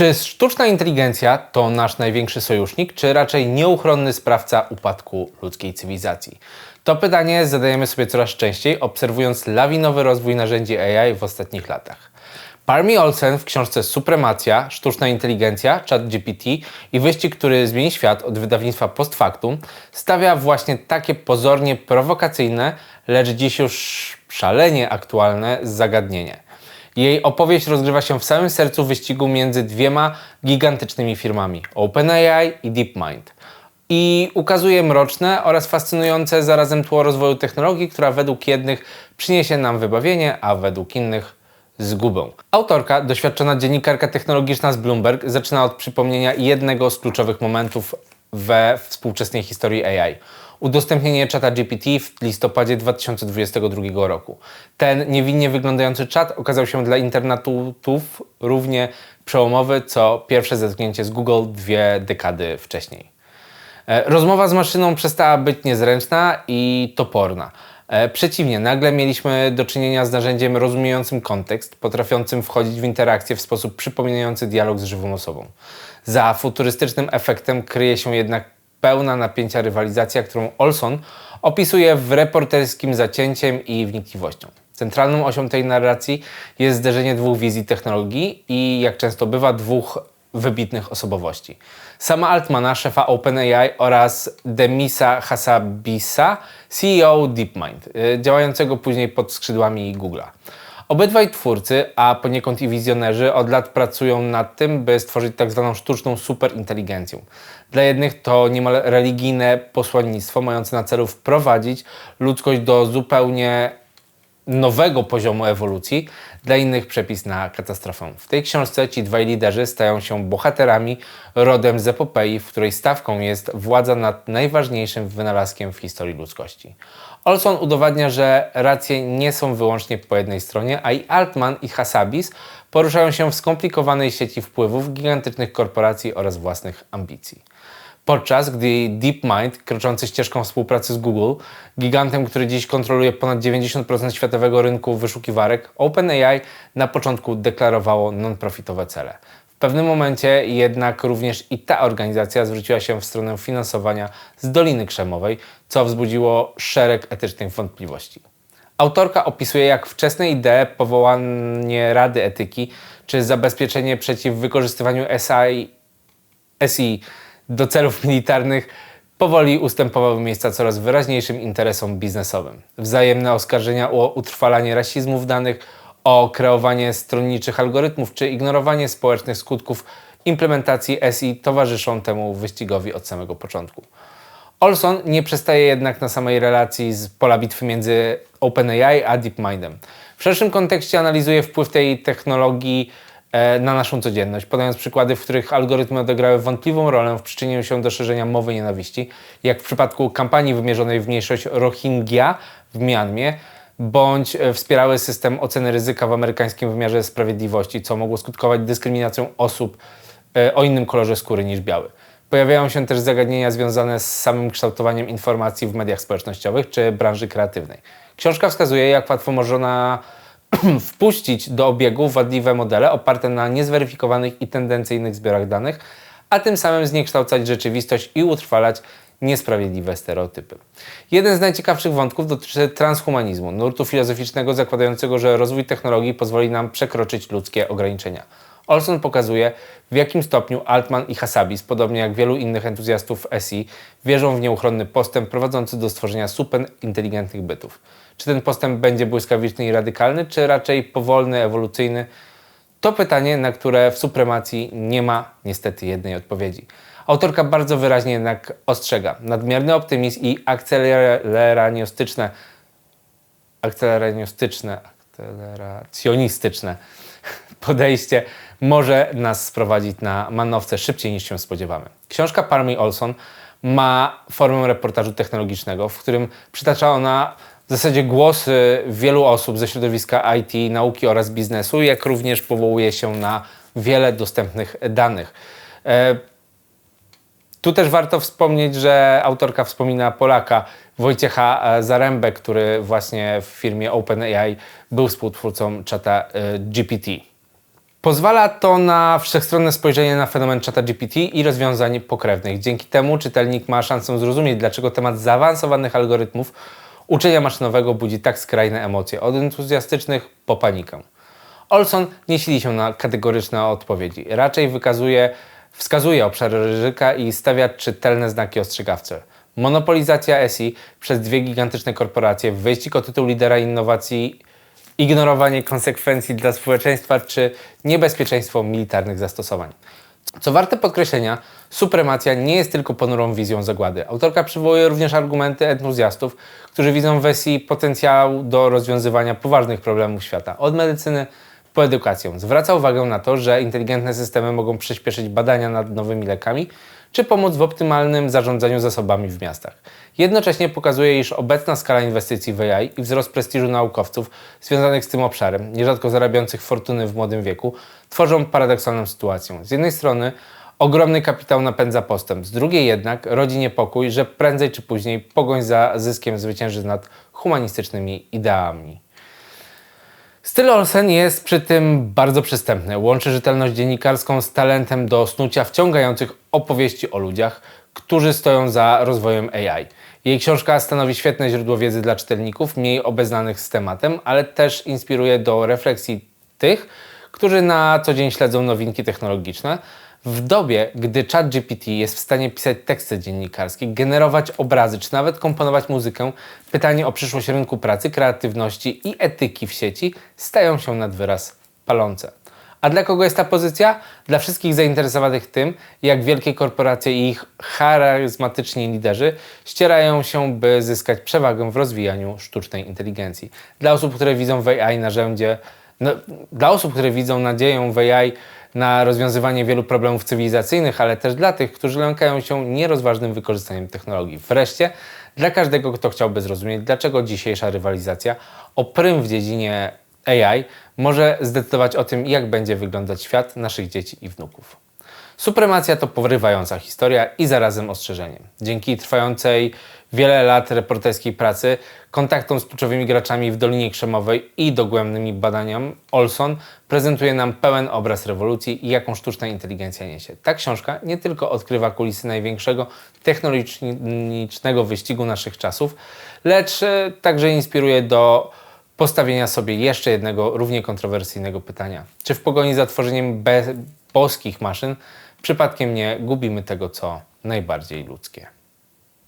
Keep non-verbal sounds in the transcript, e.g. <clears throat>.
Czy sztuczna inteligencja to nasz największy sojusznik, czy raczej nieuchronny sprawca upadku ludzkiej cywilizacji? To pytanie zadajemy sobie coraz częściej, obserwując lawinowy rozwój narzędzi AI w ostatnich latach. Parmi Olsen w książce Supremacja, sztuczna inteligencja, ChatGPT i wyścig, który zmieni świat od wydawnictwa Post Factum, stawia właśnie takie pozornie prowokacyjne, lecz dziś już szalenie aktualne zagadnienie. Jej opowieść rozgrywa się w samym sercu wyścigu między dwiema gigantycznymi firmami OpenAI i DeepMind. I ukazuje mroczne oraz fascynujące zarazem tło rozwoju technologii, która według jednych przyniesie nam wybawienie, a według innych zgubę. Autorka, doświadczona dziennikarka technologiczna z Bloomberg, zaczyna od przypomnienia jednego z kluczowych momentów we współczesnej historii AI. Udostępnienie czata GPT w listopadzie 2022 roku. Ten niewinnie wyglądający czat okazał się dla internautów równie przełomowy, co pierwsze zetknięcie z Google dwie dekady wcześniej. E, rozmowa z maszyną przestała być niezręczna i toporna. E, przeciwnie, nagle mieliśmy do czynienia z narzędziem rozumiejącym kontekst, potrafiącym wchodzić w interakcję w sposób przypominający dialog z żywą osobą. Za futurystycznym efektem kryje się jednak pełna napięcia rywalizacja, którą Olson opisuje w reporterskim zacięciem i wnikliwością. Centralną osią tej narracji jest zderzenie dwóch wizji technologii i, jak często bywa, dwóch wybitnych osobowości. Sama Altmana, szefa OpenAI oraz Demisa Hassabisa, CEO DeepMind, y, działającego później pod skrzydłami Google'a. Obydwaj twórcy, a poniekąd i wizjonerzy, od lat pracują nad tym, by stworzyć tak zwaną sztuczną superinteligencję. Dla jednych to niemal religijne posłannictwo mające na celu wprowadzić ludzkość do zupełnie nowego poziomu ewolucji, dla innych przepis na katastrofę. W tej książce ci dwaj liderzy stają się bohaterami rodem z epopei, w której stawką jest władza nad najważniejszym wynalazkiem w historii ludzkości. Olson udowadnia, że racje nie są wyłącznie po jednej stronie, a i Altman i Hassabis poruszają się w skomplikowanej sieci wpływów gigantycznych korporacji oraz własnych ambicji. Podczas gdy DeepMind, kroczący ścieżką współpracy z Google, gigantem, który dziś kontroluje ponad 90% światowego rynku wyszukiwarek, OpenAI na początku deklarowało non-profitowe cele. W pewnym momencie jednak również i ta organizacja zwróciła się w stronę finansowania z Doliny Krzemowej, co wzbudziło szereg etycznych wątpliwości. Autorka opisuje, jak wczesne idee, powołanie Rady Etyki czy zabezpieczenie przeciw wykorzystywaniu SI, SI do celów militarnych powoli ustępowały miejsca coraz wyraźniejszym interesom biznesowym. Wzajemne oskarżenia o utrwalanie rasizmu w danych, o kreowanie stronniczych algorytmów czy ignorowanie społecznych skutków implementacji SI towarzyszą temu wyścigowi od samego początku. Olson nie przestaje jednak na samej relacji z pola bitwy między OpenAI a DeepMindem. W szerszym kontekście analizuje wpływ tej technologii na naszą codzienność, podając przykłady, w których algorytmy odegrały wątpliwą rolę w przyczynieniu się do szerzenia mowy nienawiści, jak w przypadku kampanii wymierzonej w mniejszość Rohingya w Mianmie, bądź e, wspierały system oceny ryzyka w amerykańskim wymiarze sprawiedliwości, co mogło skutkować dyskryminacją osób e, o innym kolorze skóry niż biały. Pojawiają się też zagadnienia związane z samym kształtowaniem informacji w mediach społecznościowych czy branży kreatywnej. Książka wskazuje, jak łatwo można <clears throat> wpuścić do obiegu wadliwe modele oparte na niezweryfikowanych i tendencyjnych zbiorach danych, a tym samym zniekształcać rzeczywistość i utrwalać niesprawiedliwe stereotypy. Jeden z najciekawszych wątków dotyczy transhumanizmu, nurtu filozoficznego zakładającego, że rozwój technologii pozwoli nam przekroczyć ludzkie ograniczenia. Olson pokazuje, w jakim stopniu Altman i Hassabis, podobnie jak wielu innych entuzjastów SI, wierzą w nieuchronny postęp prowadzący do stworzenia superinteligentnych bytów. Czy ten postęp będzie błyskawiczny i radykalny, czy raczej powolny, ewolucyjny? To pytanie, na które w supremacji nie ma niestety jednej odpowiedzi. Autorka bardzo wyraźnie jednak ostrzega. Nadmierny optymizm i akceleraniostyczne, akceleraniostyczne, akceleracjonistyczne <laughs> podejście może nas sprowadzić na manowce szybciej niż się spodziewamy. Książka Parmy Olson ma formę reportażu technologicznego, w którym przytacza ona w zasadzie głosy wielu osób ze środowiska IT, nauki oraz biznesu, jak również powołuje się na wiele dostępnych danych. E, tu też warto wspomnieć, że autorka wspomina Polaka Wojciecha e, Zarębę, który właśnie w firmie OpenAI był współtwórcą czata e, GPT. Pozwala to na wszechstronne spojrzenie na fenomen ChatGPT i rozwiązań pokrewnych. Dzięki temu czytelnik ma szansę zrozumieć, dlaczego temat zaawansowanych algorytmów uczenia maszynowego budzi tak skrajne emocje, od entuzjastycznych po panikę. Olson nie sili się na kategoryczne odpowiedzi. Raczej wykazuje, wskazuje obszary ryzyka i stawia czytelne znaki ostrzegawcze. Monopolizacja SI przez dwie gigantyczne korporacje, wyścig o tytuł lidera innowacji, ignorowanie konsekwencji dla społeczeństwa czy niebezpieczeństwo militarnych zastosowań. Co warte podkreślenia, supremacja nie jest tylko ponurą wizją zagłady. Autorka przywołuje również argumenty entuzjastów, którzy widzą w SI potencjał do rozwiązywania poważnych problemów świata, od medycyny po edukację. Zwraca uwagę na to, że inteligentne systemy mogą przyspieszyć badania nad nowymi lekami, czy pomóc w optymalnym zarządzaniu zasobami w miastach. Jednocześnie pokazuje, iż obecna skala inwestycji w AI i wzrost prestiżu naukowców związanych z tym obszarem, nierzadko zarabiających fortuny w młodym wieku, tworzą paradoksalną sytuację. Z jednej strony ogromny kapitał napędza postęp, z drugiej jednak rodzi niepokój, że prędzej czy później pogoń za zyskiem zwycięży nad humanistycznymi ideami. Styl Olsen jest przy tym bardzo przystępny. Łączy rzetelność dziennikarską z talentem do snucia wciągających opowieści o ludziach, którzy stoją za rozwojem AI. Jej książka stanowi świetne źródło wiedzy dla czytelników, mniej obeznanych z tematem, ale też inspiruje do refleksji tych, którzy na co dzień śledzą nowinki technologiczne. W dobie, gdy ChatGPT jest w stanie pisać teksty dziennikarskie, generować obrazy, czy nawet komponować muzykę, pytanie o przyszłość rynku pracy, kreatywności i etyki w sieci stają się nad wyraz palące. A dla kogo jest ta pozycja? Dla wszystkich zainteresowanych tym, jak wielkie korporacje i ich charyzmatyczni liderzy ścierają się, by zyskać przewagę w rozwijaniu sztucznej inteligencji. Dla osób, które widzą w AI narzędzie, no, dla osób, które widzą nadzieję w AI na rozwiązywanie wielu problemów cywilizacyjnych, ale też dla tych, którzy lękają się nierozważnym wykorzystaniem technologii. Wreszcie, dla każdego, kto chciałby zrozumieć, dlaczego dzisiejsza rywalizacja o prym w dziedzinie AI może zdecydować o tym, jak będzie wyglądać świat naszych dzieci i wnuków. Supremacja to porywająca historia i zarazem ostrzeżenie. Dzięki trwającej wiele lat reporterskiej pracy, kontaktom z kluczowymi graczami w Dolinie Krzemowej i dogłębnymi badaniom, Olson prezentuje nam pełen obraz rewolucji i jaką sztuczna inteligencja niesie. Ta książka nie tylko odkrywa kulisy największego technologicznego wyścigu naszych czasów, lecz e, także inspiruje do postawienia sobie jeszcze jednego równie kontrowersyjnego pytania. Czy w pogoni za tworzeniem boskich maszyn przypadkiem nie gubimy tego, co najbardziej ludzkie?